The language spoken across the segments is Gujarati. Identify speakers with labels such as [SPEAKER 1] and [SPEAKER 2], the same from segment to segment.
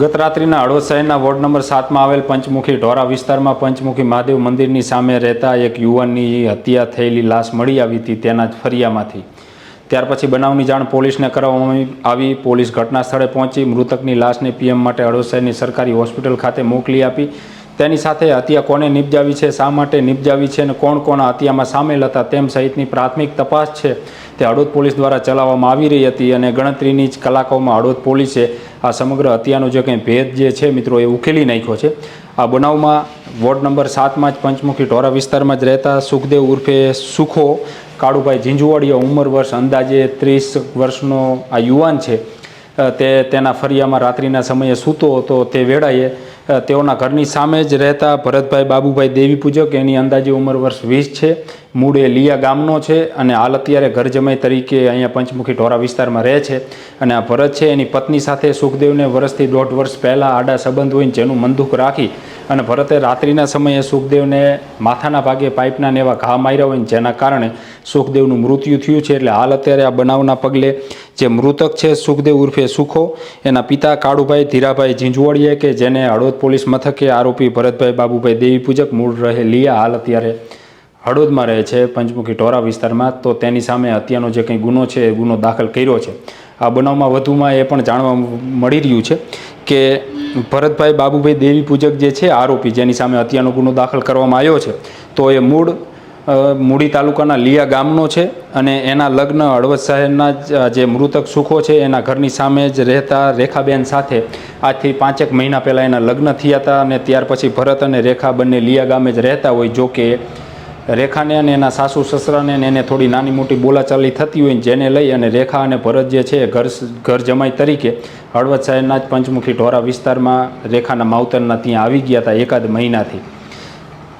[SPEAKER 1] ગત રાત્રિના હળવદ શહેરના વોર્ડ નંબર સાતમાં આવેલ પંચમુખી ઢોરા વિસ્તારમાં પંચમુખી મહાદેવ મંદિરની સામે રહેતા એક યુવાનની હત્યા થયેલી લાશ મળી આવી હતી તેના જ ફરિયામાંથી. ત્યાર પછી બનાવની જાણ પોલીસને કરવામાં આવી. પોલીસ ઘટના સ્થળે પહોંચી, મૃતકની લાશને પીએમ માટે હળવદ શહેરની સરકારી હોસ્પિટલ ખાતે મોકલી આપી. તેની સાથે હત્યા કોને નિપજાવી છે, શા માટે નિપજાવી છે અને કોણ કોણ હત્યામાં સામેલ હતા તેમ સહિતની પ્રાથમિક તપાસ છે તે હળવદ પોલીસ દ્વારા ચલાવવામાં આવી રહી હતી અને ગણતરીની જ કલાકોમાં હળવદ પોલીસે આ સમગ્ર હત્યાનો જે કંઈ ભેદ જે છે મિત્રો એ ઉકેલી નાખ્યો છે. આ બનાવમાં વોર્ડ નંબર સાતમાં જ પંચમુખી ટોરા વિસ્તારમાં જ રહેતા સુખદેવ ઉર્ફે સુખો, કાળુભાઈ ઝીંઝુવાડીયા ઉંમર વર્ષ, અંદાજે ત્રીસ વર્ષનો આ યુવાન છે. તે તેના ફરિયામાં રાત્રિના સમયે સૂતો હતો તે વેળાએ તેઓના ઘરની સામે જ રહેતા ભરતભાઈ બાબુભાઈ દેવી પૂજક, એની અંદાજે ઉંમર વર્ષ વીસ છે. મૂળ એ લીયા ગામનો છે અને હાલ અત્યારે ઘર જમાઈ તરીકે અહીંયા પંચમુખી ઢોરા વિસ્તારમાં રહે છે. અને આ ભરત છે, એની પત્ની સાથે સુખદેવને વર્ષથી દોઢ વર્ષ પહેલાં આડા સંબંધ હોય જેનું મંદુક રાખી અને ભરતે રાત્રિના સમયે સુખદેવને માથાના ભાગે પાઇપના ને એવા ઘા માર્યા હોય જેના કારણે સુખદેવનું મૃત્યુ થયું છે, એટલે હાલ અત્યારે આ બનાવના પગલે જે મૃતક છે સુખદેવ ઉર્ફે સુખો, એના પિતા કાળુભાઈ ધીરાભાઈ ઝીંઝુવાડીએ કે જેને હળવદ પોલીસ મથકે આરોપી ભરતભાઈ બાબુભાઈ દેવી પૂજક મૂળ રહે લિયા હાલ અત્યારે હળવદમાં રહે છે પંચમુખી ટોરા વિસ્તારમાં. તો તેની સામે હત્યાનો જે કંઈ ગુનો છે એ ગુનો દાખલ કર્યો છે. આ બનાવમાં વધુમાં એ પણ જાણવા મળી રહ્યું છે કે ભરતભાઈ બાબુભાઈ દેવી પૂજક જે છે, આરોપી, જેની સામે હત્યાનો ગુનો દાખલ કરવામાં આવ્યો છે, તો એ મૂળ મૂડી તાલુકાના લિયા ગામનો છે અને એના લગ્ન હળવદ શહેરના જ મૃતક સુખો છે, એના ઘરની સામે જ રહેતા રેખાબેન સાથે આજથી પાંચેક મહિના પહેલાં એના લગ્ન થયા હતા અને ત્યાર પછી ભરત અને રેખા બંને લિયા ગામે જ રહેતા હોય, જો કે રેખાને અને એના સાસુ સસરાને એને થોડી નાની મોટી બોલાચાલી થતી હોય જેને લઈ અને રેખા અને ભરત જે છે ઘર ઘર જમાઈ તરીકે હળવદ શહેરના જ પંચમુખી ઢોરા વિસ્તારમાં રેખાના માવતરના ત્યાં આવી ગયા હતા એકાદ મહિનાથી.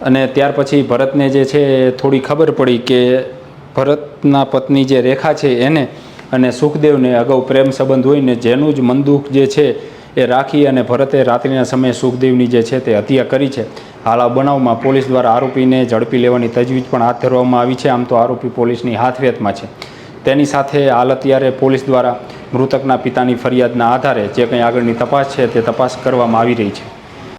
[SPEAKER 1] અને ત્યાર પછી ભરતને જે છે થોડી ખબર પડી કે ભરતના પત્ની જે રેખા છે એને અને સુખદેવને અગાઉ પ્રેમ સંબંધ હોય ને જેનું જ મનદુખ જે છે એ રાખી અને ભરતે રાત્રિના સમયે સુખદેવની જે છે તે હત્યા કરી છે. હાલ આ બનાવમાં પોલીસ દ્વારા આરોપીને ઝડપી લેવાની તજવીજ પણ હાથ ધરવામાં આવી છે. આમ તો આરોપી પોલીસની હાથવેતમાં છે. તેની સાથે હાલ અત્યારે પોલીસ દ્વારા મૃતકના પિતાની ફરિયાદના આધારે જે કંઈ આગળની તપાસ છે તે તપાસ કરવામાં આવી રહી છે.